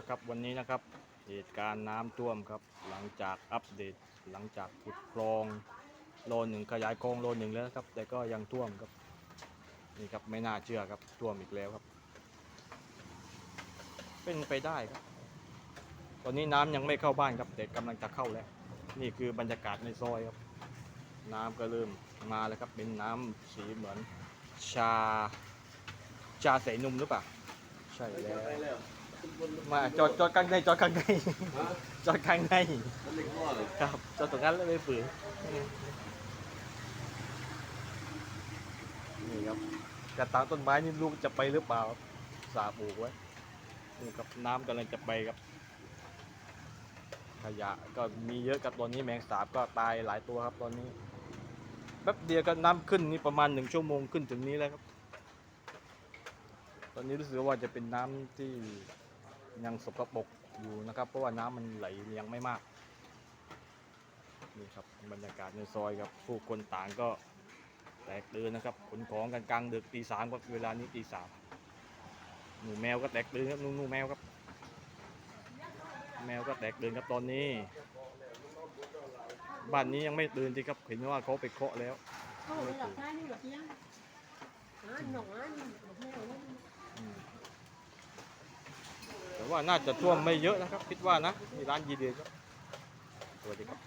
ละครับวันนี้นะครับเหตุการณ์น้ำท่วมครับ หลังจากอัปเดตหลังจากขุดคลองโลหนึ่งขยายคลองโลหนึ่งแล้วครับ แต่ก็ยังท่วมครับนี่ครับไม่น่าเชื่อครับท่วมอีกแล้วครับ เป็นไปได้ครับ ตอนนี้น้ำยังไม่เข้าบ้านครับแต่กำลังจะเข้าแล้ว นี่คือบรรยากาศในซอยครับ น้ำก็เริ่มมาแล้วครับเป็นน้ำสีเหมือนชาชาใส่นมหรือเปล่าใช่แล้ว มาจอดจอดกลางในจอดกลางในจอดกลางในมันเล็กน้อยครับจอดตรงนั้นแล้วไม่ฝืนนี่ครับกระถางต้นไม้นี่ลูกจะไปหรือเปล่าครับสาปลูกไว้นี่ครับน้ำกำลังจะไปครับ ขยะก็มีเยอะกับตอนนี้แมงสาบก็ตายหลายตัวครับตอนนี้แป๊บเดียวก็น้ำขึ้นนี่ประมาณหนึ่งชั่วโมงขึ้นถึงนี้แล้วครับ ตอนนี้รู้สึกว่าจะเป็นน้ำที่ ยังสกปรกอยู่นะครับ เพราะว่าน้ำมันไหลยังไม่มากนี่ครับบรรยากาศในซอยครับผู้คนต่างก็แตกตื่นนะครับขนของกันกลางดึกตีสามครับเวลานี้ตีสามหนูแมวก็แตกตื่นครับหนูหนูแมวครับ แมวก็แตกตื่นครับตอนนี้ บ้านนี้ยังไม่ตื่นที่ครับเห็นว่าเขาไปเคาะแล้ว Không, là khai đi được nhá. Á, nổ á, một mèo nó อืมแต่ ว่าน่าจะท่วมไม่เยอะนะครับ คิดว่านะนี่ร้านยีเดียครับสวัสดีครับ